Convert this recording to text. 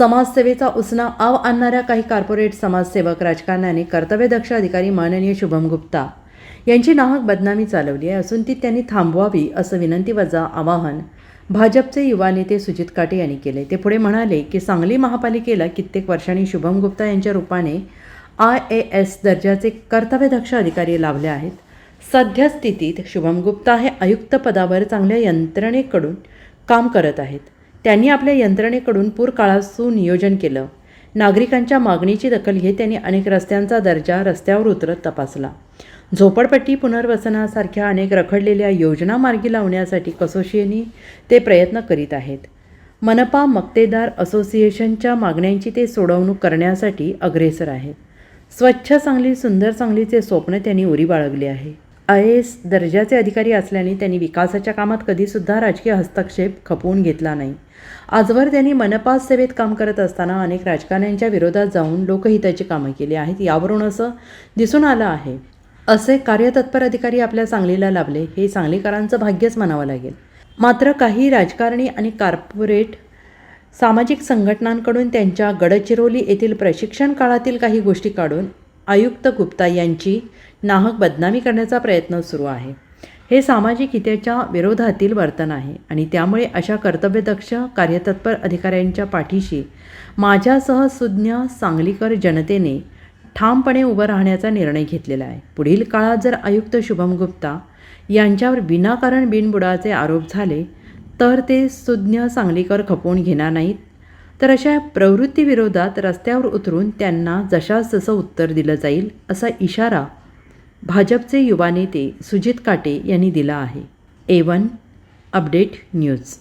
समाजसेवेचा उसना आव आणणाऱ्या काही कॉर्पोरेट समाजसेवक राजकारण्याने कर्तव्यदक्ष अधिकारी माननीय शुभम गुप्ता यांची नाहक बदनामी चालवली आहे असून ती त्यांनी थांबवावी असं विनंतीवजा आवाहन भाजपचे युवा नेते सुजित काटे यांनी केले. ते पुढे म्हणाले की सांगली महापालिकेला कित्येक वर्षांनी शुभम गुप्ता यांच्या रूपाने आय ए एस दर्जाचे कर्तव्यदक्ष अधिकारी लाभले आहेत. सद्यस्थितीत शुभम गुप्ता हे आयुक्त पदावर चांगल्या यंत्रणेकडून काम करत आहेत. त्यांनी आपल्या यंत्रणेकडून पूर काळासू नियोजन केलं. नागरिकांच्या मागणीची दखल घेत त्यांनी अनेक रस्त्यांचा दर्जा रस्त्यावर उतरत तपासला. झोपडपट्टी पुनर्वसनासारख्या अनेक रखडलेल्या योजना मार्गी लावण्यासाठी कसोशीने ते प्रयत्न करीत आहेत. मनपा मक्तेदार असोसिएशनच्या मागण्यांची ते सोडवणूक करण्यासाठी अग्रेसर आहेत. स्वच्छ सांगली सुंदर सांगलीचे स्वप्न त्यांनी उरी बाळगले आहे. आय एस दर्जाचे अधिकारी असल्याने त्यांनी विकासाच्या कामात कधीसुद्धा राजकीय हस्तक्षेप खपवून घेतला नाही. आजवर त्यांनी मनपा सेवेत काम करत असताना अनेक राजकारण्यांच्या विरोधात जाऊन लोकहिताची कामं केली आहेत. यावरून असं दिसून आलं आहे. असे कार्यतत्पर अधिकारी आपल्या सांगलीला लाभले हे सांगलीकरांचं भाग्यच म्हणावं लागेल. मात्र काही राजकारणी आणि कार्पोरेट सामाजिक संघटनांकडून त्यांच्या गडचिरोली येथील प्रशिक्षण काळातील काही गोष्टी काढून आयुक्त गुप्ता यांची नाहक बदनामी करण्याचा प्रयत्न सुरू आहे. हे सामाजिक हिताच्या विरोधातील वर्तन आहे आणि त्यामुळे अशा कर्तव्यदक्ष कार्यतत्पर अधिकाऱ्यांच्या पाठीशी माझ्यासह सुज्ञ सांगलीकर जनतेने ठामपणे उभं राहण्याचा निर्णय घेतलेला आहे. पुढील काळात जर आयुक्त शुभम गुप्ता यांच्यावर विनाकारण बिनबुडाचे आरोप झाले तर ते सुज्ञ सांगलीकर खपवून घेणार नाहीत. तर अशा प्रवृत्तीविरोधात रस्त्यावर उतरून त्यांना जशास तसं उत्तर दिलं जाईल असा इशारा भाजपचे युवा नेते सुजित काटे यांनी दिला आहे. A one update news.